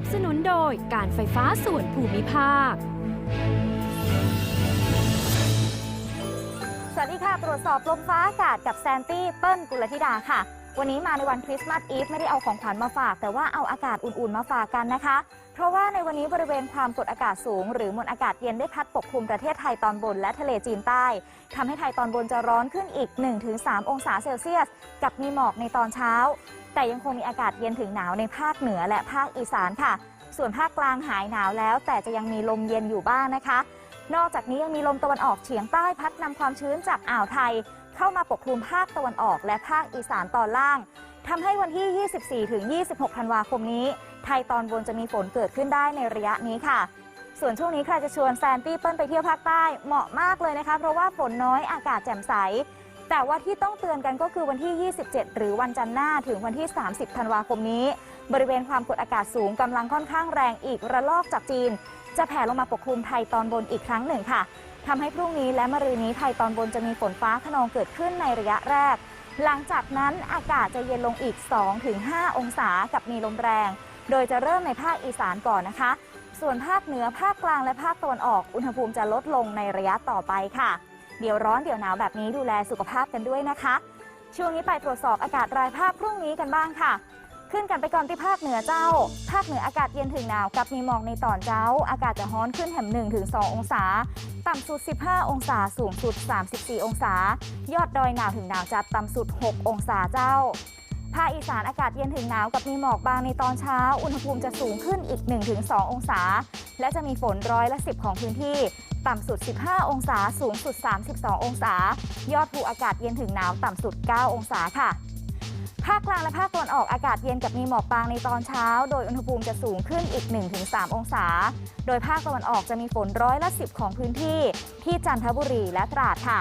นับสนุนโดยการไฟฟ้าส่วนภูมิภาค สวัสดีค่ะ ตรวจสอบลมฟ้าอากาศกับแซนตี้เปิ้ลกุลธิดาค่ะ วันนี้มาในวันคริสต์มาสอีฟไม่ได้เอาของขวัญมาฝาก แต่ว่าเอาอากาศอุ่นๆมาฝากกันนะคะ เพราะว่าในวันนี้บริเวณความกดอากาศสูง หรือมวลอากาศเย็นได้พัดปกคลุมประเทศไทยตอนบนและทะเลจีนใต้ทำให้ไทยตอนบนจะร้อนขึ้นอีก 1-3 องศาเซลเซียส กับมีหมอกในตอนเช้า แต่ยังคงมีอากาศเย็นถึงหนาวในภาคเหนือและภาคอีสานค่ะ ส่วนภาคกลางหายหนาวแล้ว แต่จะยังมีลมเย็นอยู่บ้างนะคะนอกจากนี้ยังมีลมตะวันออกเฉียงใต้พัดนำความชื้นจากอ่าวไทย เข้ามาปกคลุมภาคตะวันออก และภาคอีสานตอนล่างทำให้วันที่ 24 ถึง 26 ธันวาคมนี้ ไทยตอนบนจะมีฝนเกิดขึ้นได้ในระยะนี้ค่ะ ส่วนช่วงนี้ใครจะชวนแซนตี้เปิ้ลไปเที่ยวภาคใต้เหมาะมากเลยนะคะ เพราะว่าฝนน้อยอากาศแจ่มใส แต่ว่าที่ต้องเตือนกันก็คือวันที่ 27 หรือวันจันทร์หน้าถึงวันที่ 30 ธันวาคมนี้ บริเวณความกดอากาศสูงกำลังค่อนข้างแรงอีกระลอกจากจีน จะแผ่ลงมาปกคลุมไทยตอนบนอีกครั้งหนึ่งค่ะ ทำให้พรุ่งนี้และมะรืนนี้ไทยตอนบนจะมีฝนฟ้าขนองเกิดขึ้นในระยะแรก หลังจากนั้นอากาศจะเย็นลงอีก 2-5 องศากับมีลมแรง โดยจะเริ่มในภาคอีสานก่อนนะคะ ส่วนภาคเหนือภาคกลางและภาคตะวันออกอุณหภูมิจะลดลงในระยะต่อไปค่ะ เดี๋ยวร้อนเดี๋ยวหนาวแบบนี้ดูแลสุขภาพกันด้วยนะคะ ช่วงนี้ไปตรวจสอบอากาศรายภาคพรุ่งนี้กันบ้างค่ะ ขึ้นกันไปก่อนที่ภาคเหนือเจ้า ภาคเหนืออากาศเย็นถึงหนาวกับมีหมอกในตอนเช้า อากาศจะร้อนขึ้นแถม1ถึง2องศา ต่ำสุด 15 องศา สูงสุด 34 องศา ยอดดอยหนาวถึงหนาวจัดต่ำสุด 6 องศาเจ้า ภาคอีสานอากาศเย็นถึงหนาวกับมีหมอกบางในตอนเช้า อุณหภูมิจะสูงขึ้นอีก 1-2 องศา และจะมีฝนร้อยละ 10 ของพื้นที่ ต่ำสุด 15 องศา สูงสุด 32 องศา ยอดภูอากาศเย็นถึงหนาวต่ำสุด 9 องศาค่ะ ภาคกลางและภาคตะวันออกอากาศเย็นกับมีหมอกบางในตอนเช้า โดยอุณหภูมิจะสูงขึ้นอีก 1-3 องศา โดยภาคตะวันออกจะมีฝนร้อยละ 10 ของพื้นที่ ที่จันทบุรีและตราดค่ะ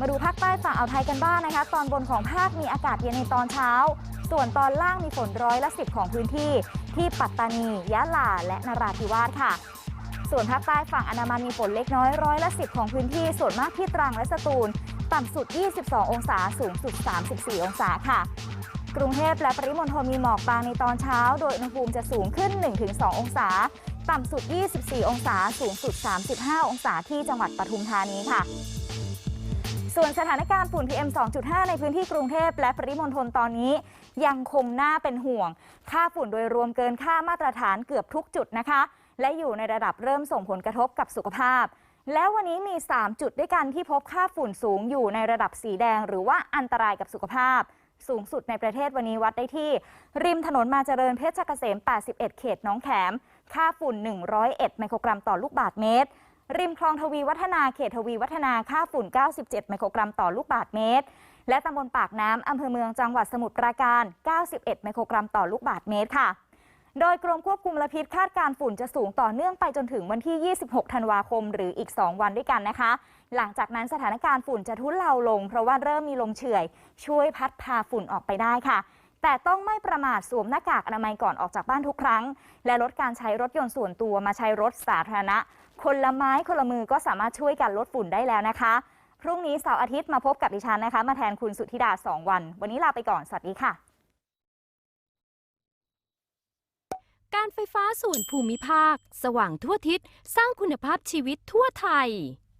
มาดูภาคใต้ฝั่งอ่าวไทยกันบ้างนะคะ ตอนบนของภาคมีอากาศเย็นในตอนเช้า ส่วนตอนล่างมีฝนร้อยละ 10 ของพื้นที่ ที่ปัตตานี ยะลา และนราธิวาสค่ะส่วนภาคใต้ฝั่งอนามันมีฝนเล็กน้อยร้อยละ 10 ของพื้นที่ส่วนมากที่ตรังและสตูล ต่ำสุด 22 องศา สูงสุด 34 องศาค่ะ กรุงเทพและปริมณฑลมีหมอกบางในตอนเช้า โดยอุณหภูมิจะสูงขึ้น 1-2 องศา ต่ำสุด 24 องศา สูงสุด 35 องศาที่จังหวัดปทุมธานีค่ะ ส่วนสถานการณ์ฝุ่น PM 2.5 ในพื้นที่กรุงเทพและปริมณฑลตอนนี้ ยังคงน่าเป็นห่วง ค่าฝุ่นโดยรวมเกินค่ามาตรฐานเกือบทุกจุดนะคะ และอยู่ในระดับเริ่มส่งผลกระทบกับสุขภาพแล้ววันนี้มี 3 จุดด้วยกันที่พบค่าฝุ่นสูงอยู่ในระดับสีแดง หรือว่าอันตรายกับสุขภาพ สูงสุดในประเทศวันนี้วัดได้ที่ ริมถนนมาเจริญเพชรเกษม 81 เขตหน้องแขม ค่าฝุ่น 101 ไมโครกรัมต่อลูกบาศก์เมตร ริมคลองทวีวัฒนาเขตทวีวัฒนาค่าฝุ่น 97 ไมโครกรัมต่อลูกบาศก์เมตร และตำบลปากน้ำอำเภอเมืองจังหวัดสมุทรปราการ 91 ไมโครกรัมต่อลูกบาศก์เมตรค่ะ โดยกรมควบคุมมลพิษคาดการฝุ่นจะสูงต่อเนื่องไปจนถึงวันที่ 26 ธันวาคม หรืออีก 2 วันด้วยกันนะคะ หลังจากนั้นสถานการณ์ฝุ่นจะทุเลาลง เพราะว่าเริ่มมีลมเฉื่อย ช่วยพัดพาฝุ่นออกไปได้ค่ะ แต่ต้องไม่ประมาทสวมหน้ากากอนามัยก่อนออกจากบ้านทุกครั้ง และลดการใช้รถยนต์ส่วนตัวมาใช้รถสาธารณะ คนละไม้คนละมือก็สามารถช่วยกันลดฝุ่นได้แล้วนะคะพรุ่งนี้เสาร์อาทิตย์มาพบกับดิฉันนะคะ มาแทนคุณสุธิดา 2 วัน วันนี้ลาไปก่อน สวัสดีค่ะ การไฟฟ้าส่วนภูมิภาค สว่างทั่วทิศ สร้างคุณภาพชีวิตทั่วไทย